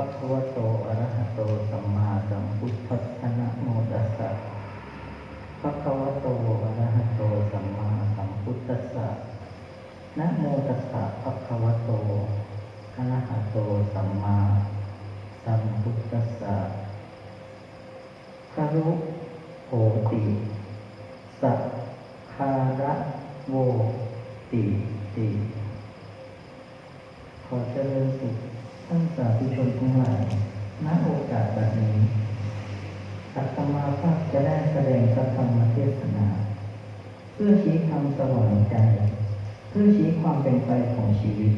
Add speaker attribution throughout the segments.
Speaker 1: ะคะวะโตอะระหะโตสัมมาสัมพุทธัสสะนะโมตัสสะภะคะวะโตอะระหะโตสัมมาสัมพุทธัสสะนะโมตัสสะภะคะวะโตอะระหะโตสัมมาสัมพุทธัสสะคารุโหติสัคาระโวติติขอเจริญสู่ ชนทั้งหลายณโอกาสแบบนี้อัตมาภาพจะได้แสดงพระธรรมเทศนา เพื่อชี้คำสว่างใจ เพื่อชี้ความเป็นไปของชีวิต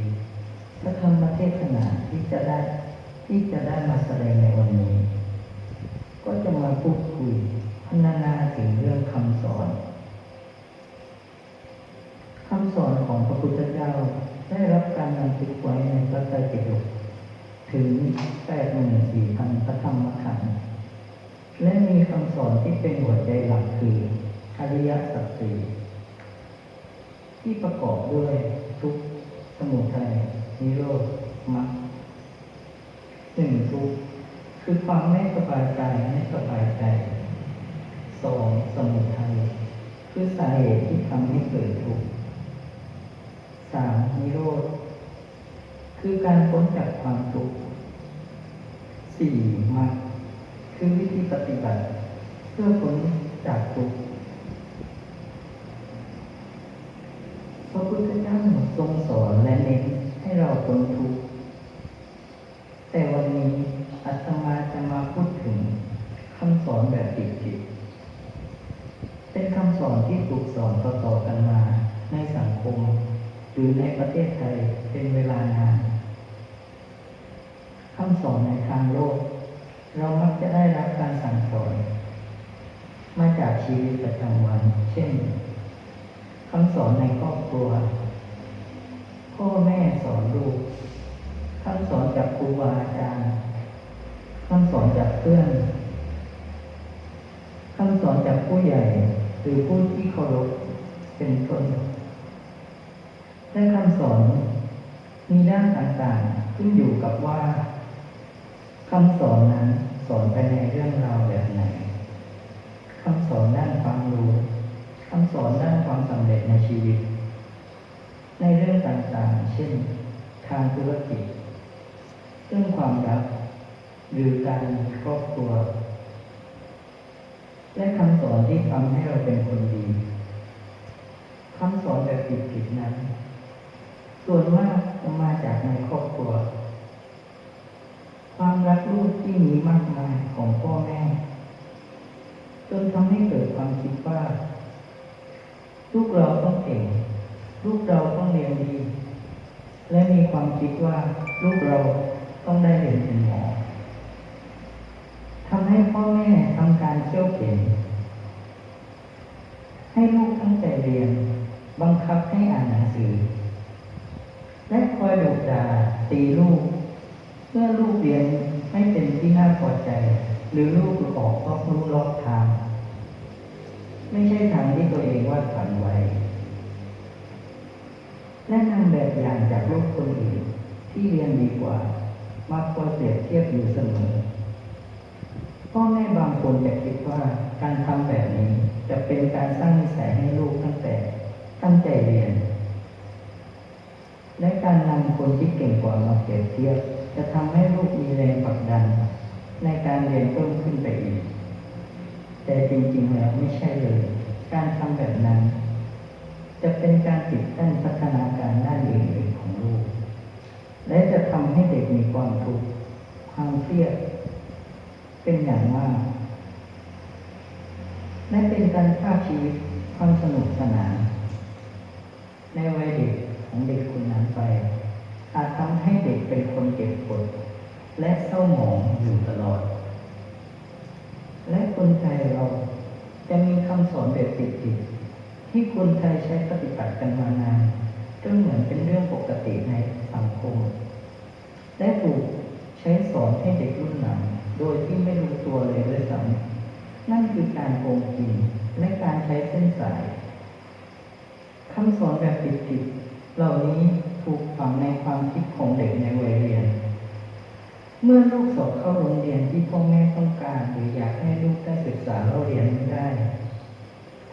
Speaker 1: พระธรรมเทศนาที่จะได้ที่จะได้มาแสดงในวันนี้ ก็จะมาพูดคุยพัฒนาถึงเรื่องคำสอนคำสอนของพระพุทธเจ้าได้รับการบันทึกไว้ในพระไตรปิฎก ถึง84,000พระธรรมขันธ์และมีคำสอนที่เป็นหัวใจหลักคืออริยสัจสี่ที่ประกอบด้วยทุกสมุทัยนิโรธมรรคหนึ่งทุกคือความไม่สบายกายไม่สบายใจสองสมุทัยคือสาเหตุที่ทำให้เกิดทุกข์สามนิโรธคือการพ้นจากความทุกข์ สี่มรรคคือวิธีปฏิบัติ เพื่อพ้นจากทุกข์พระพุทธเจ้าทรงสอนและเน้นให้เราพ้นทุกข์แต่วันนี้อาตมาจะมาพูดถึงคำสอนแบบผิดๆเป็นคำสอนที่ถูกสอนต่อๆกันมาในสังคม หรือในประเทศไทยเป็นเวลานาน คำสอนในทางโลก เรามักจะได้รับการสั่งสอน มาจากชีวิตประจำวัน เช่นคำสอนในครอบครัว พ่อแม่สอนลูกคำสอนจากครูบาอาจารย์คำสอนจากเพื่อนคำสอนจากผู้ใหญ่หรือผู้ที่เคารพเป็นต้นและคำสอนมีด้านต่างๆ ขึ้นอยู่กับว่า คำสอนนั้นสอนไปในเรื่องราวแบบไหนคำสอนด้านความรู้คำสอนด้านความสำเร็จในชีวิต ในเรื่องต่างๆ เช่น ทางธุรกิจ เรื่องความรัก หรือการมีครอบครัว และคำสอนที่ทำให้เราเป็นคนดีคำสอนแบบผิดๆนั้น ส่วนมากจะมาจากในครอบครัว ที่มีมากมายของพ่อแม่จนทำให้เกิดความคิดว่าลูกเราต้องเก่ง ลูกเราต้องเรียนดี และมีความคิดว่าลูกเราต้องได้เรียนเป็นหมอทำให้พ่อแม่ทำการเชี่ยวเข็นให้ลูกตั้งใจเรียน บังคับให้อ่านหนังสือ และคอยดุด่าตีลูกเมื่อลูกเรียนไม่เป็น พอใจ หรือลูกออกก็รู้ลอกทาง ไม่ใช่ทางที่ตัวเองวาดฝันไว้และนำแบบอย่างจากลูกคนอื่นที่เรียนดีกว่ามาคอยเปรียบเทียบอยู่เสมอพ่อแม่บางคนจะคิดว่าการทำแบบนี้จะเป็นการสร้างนิสัยให้ลูกตั้งแต่ตั้งใจเรียน และการนำคนที่เก่งกว่ามาเปรียบเทียบ จะทำให้ลูกมีแรงผลักดัน ในการเรียนเพิ่มขึ้นไปอีก แต่จริงๆแล้วไม่ใช่เลย การทำแบบนั้น จะเป็นการปิดกั้นพัฒนาการด้านอื่นๆของลูก และจะทำให้เด็กมีความทุกข์ความเครียดเป็นอย่างมากและเป็นการฆ่าชีวิตความสนุกสนานในวัยเด็กของเด็กคนนั้นไป อาจทำให้เด็กเป็นคนเก็บ และเศร้าหมองอยู่ตลอด และคนไทยเราจะมีคำสอนแบบติดๆที่คนไทยใช้ปฏิบัติกันมานานจนเหมือนเป็นเรื่องปกติในสังคม และถูกใช้สอนให้เด็กรุ่นหลังโดยที่ไม่รู้ตัวเลยด้วยซ้ำนั่นคือการโกงกินและการใช้เส้นสายคำสอนแบบผิดๆเหล่านี้ถูกฝังในความคิดของเด็กในวัยเรียน เมื่อลูกสอบเข้าโรงเรียนที่พ่อแม่ต้องการ หรืออยากให้ลูกได้ศึกษาเราเรียนไม่ได้